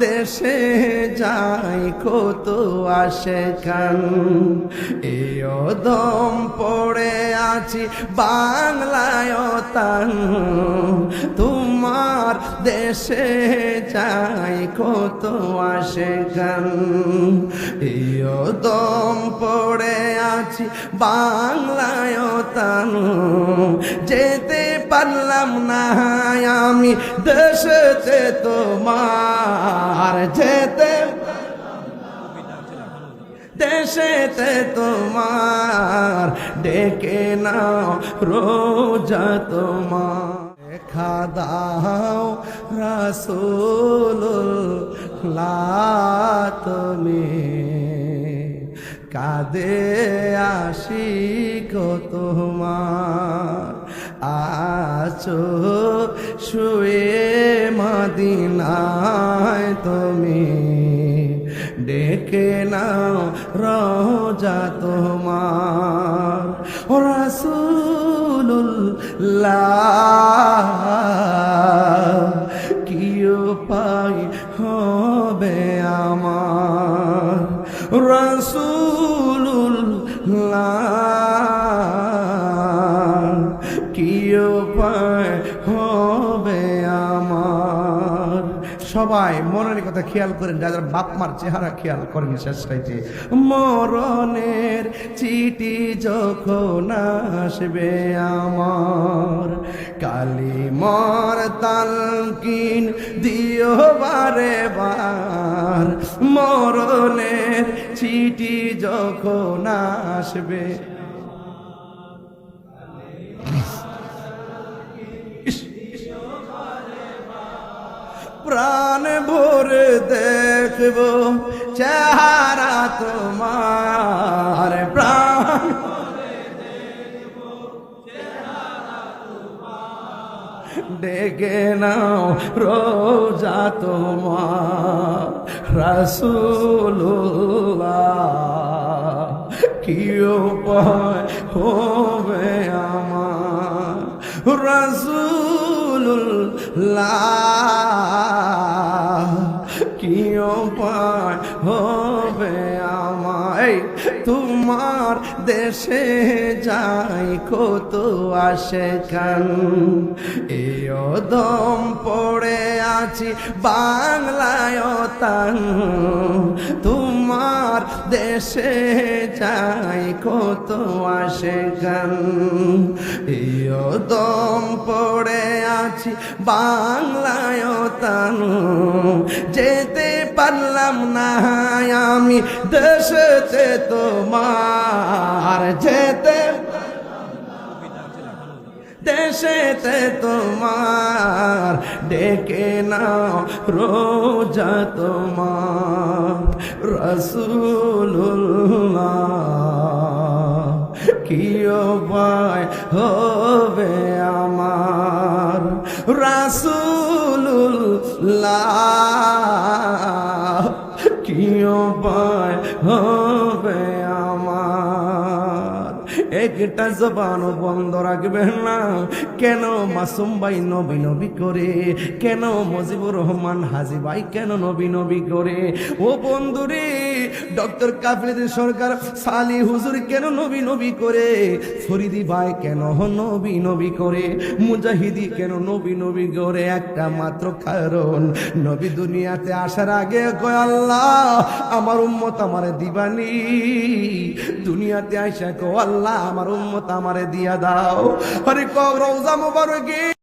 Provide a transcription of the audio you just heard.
দেশে যাই কত আসে কান এও দম পড়ে আছি বাংলায় তান তোমার দেশে যাই কত আসে গান এও দম পড়ে আছি বাংলায় তান যেতে পারলাম না আমি দেশেতে তোমার যেতে। দেশেতে তোমার ডেকে নাও রোজা তোমার। দেখা দাও রাসুল তুমি। কাদে আসি তোমার। আছো, শুয়ে মদিনায় তুমি। ডেকে নাও রোজা তোমার। ও রাসূলুল্লাহ কি উপায় হবে আমার? রাসূলুল্লাহ হবে আমার। সবাই মনের কথা খেয়াল করেন যাদের বাপ মার চেহারা খেয়াল করেন শেষ রাইতে মরণের চিঠি যখন আসবে আমার, কালি মর তালকিন দিও বারে বার। মরণের চিঠি যখন আসবে প্রাণ ভরে দেখব চেহারা তোমার প্রাণ। ডেকে নাও রোজা তোমার রাসুল্লাহ কি উপায় হবে আমার? রাসুল্লাহ তোমার দেশে যাই, কত আসে কান এও দম পড়ে আছি বাংলায় তান তোমার দেশে যাই, কত আসে গান এও দম পড়ে আছি, বাংলায় তান যেতে পারলাম না আমি দেশেতে তোমার। যেতে দেশেতে তোমার। ডেকে নাও রোজা তোমার। রসুল্লাহ কি উপায় হবে আমার? রাসুল্লাহ কিয় উপায় হবে? একটা জবান বন্ধ রাখবেন না। কেন মাসুম ভাই নবী নবী করে? কেন মজিবুর রহমান হাজি ভাই কেন নবী নবী করে? ও বন্ধুরে, ডক্টর কাফরিদ সরকার সালি হুজুর কেন নবী নবী করে? ফরিদি ভাই কেন নবী নবী করে? মুজাহিদি কেন নবী নবী করে? একটা মাত্র কারণ, নবী দুনিয়াতে আসার আগে কয় আল্লাহ, আমার উম্মত আমার দিবানি। দুনিয়াতে আইসা কো আল্লাহ আমার উম্মত আমারে দিয়া দাও। হরে ক রওজা মুবারকে